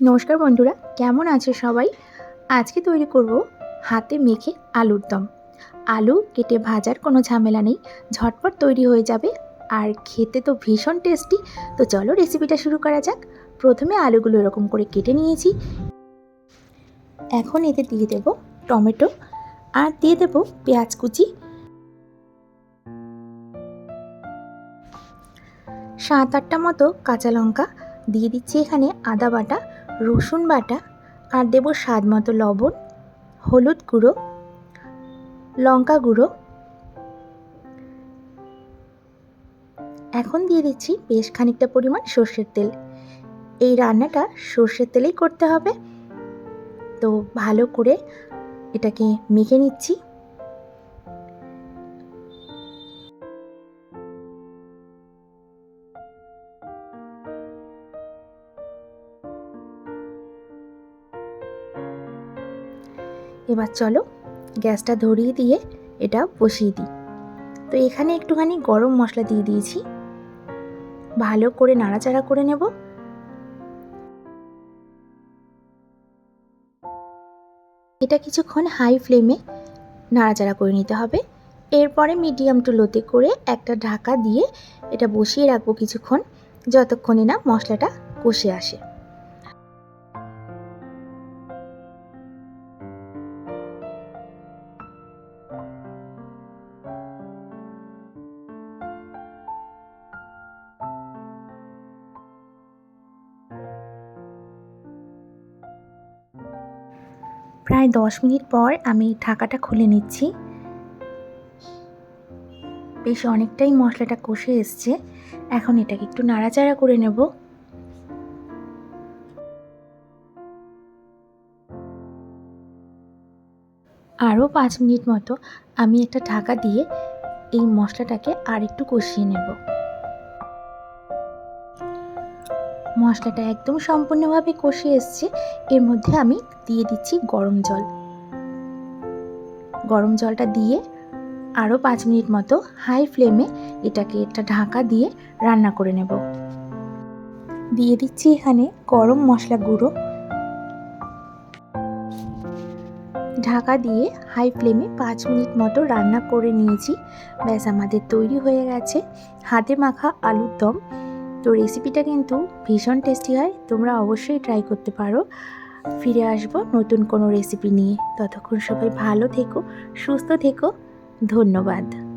নমস্কার বন্ধুরা, কেমন আছে সবাই? আজকে তৈরি করব হাতে মেখে আলুর দম। আলু কেটে ভাজার কোনো ঝামেলা নেই, ঝটপট তৈরি হয়ে যাবে। আর খেতে তো ভীষণ টেস্টি তো চলো রেসিপিটা শুরু করা যাক। প্রথমে আলুগুলো এরকম করে কেটে নিয়েছি। এখন এতে দিয়ে দেব টমেটো আর দিয়ে দেব পেঁয়াজ কুচি। সাত আটটা মতো কাঁচা লঙ্কা দিয়ে দিচ্ছি এখানে আদা বাটা। রসুন বাটা আর দেব স্বাদ মতো লবণ, হলুদ গুঁড়ো, লঙ্কা গুঁড়ো। এখন দিয়ে দিচ্ছি বেশ খানিকটা পরিমাণ সর্ষের তেল। এই রান্নাটা সর্ষের তেলেই করতে হবে। তো ভালো করে এটাকে মেখে নিচ্ছি। এবার চলো গ্যাসটা ধরিয়ে দিয়ে এটা বসিয়ে দিই। তো এখানে একটুখানি গরম মশলা দিয়ে দিয়েছি। ভালো করে নাড়াচাড়া করে নেব। এটা কিছুক্ষণ হাই ফ্লেমে নাড়াচাড়া করে নিতে হবে। এরপরে মিডিয়াম টু লোতে করে একটা ঢাকা দিয়ে এটা বসিয়ে রাখব কিছুক্ষণ, যতক্ষণে না মশলাটা কষে আসে। প্রায় দশ মিনিট পর আমি ঢাকাটা খুলে নিচ্ছি। বেশ অনেকটাই মশলাটা কষে এসছে। এখন এটাকে একটু নাড়াচাড়া করে নেব। আরও পাঁচ মিনিট মতো আমি একটা ঢাকা দিয়ে এই মশলাটাকে আর একটু কষিয়ে নেব। মশলাটা একদম সম্পূর্ণভাবে কষে এসছে। এর মধ্যে আমি দিয়ে দিচ্ছি গরম জল। গরম জলটা দিয়ে আরও পাঁচ মিনিট মতো হাই ফ্লেমে এটাকে একটা ঢাকা দিয়ে রান্না করে নেব। দিয়ে দিচ্ছি এখানে গরম মশলা গুঁড়ো। ঢাকা দিয়ে হাই ফ্লেমে পাঁচ মিনিট মতো রান্না করে নিয়েছি। ব্যাস, আমাদের তৈরি হয়ে গেছে। হাতে মাখা আলুর দম। তো রেসিপিটা কিন্তু ভীষণ টেস্টি হয়, তোমরা অবশ্যই ট্রাই করতে পারো। ফিরে আসব নতুন কোনো রেসিপি নিয়ে। ততক্ষণ সবাই ভালো থেকো, সুস্থ থেকো। ধন্যবাদ।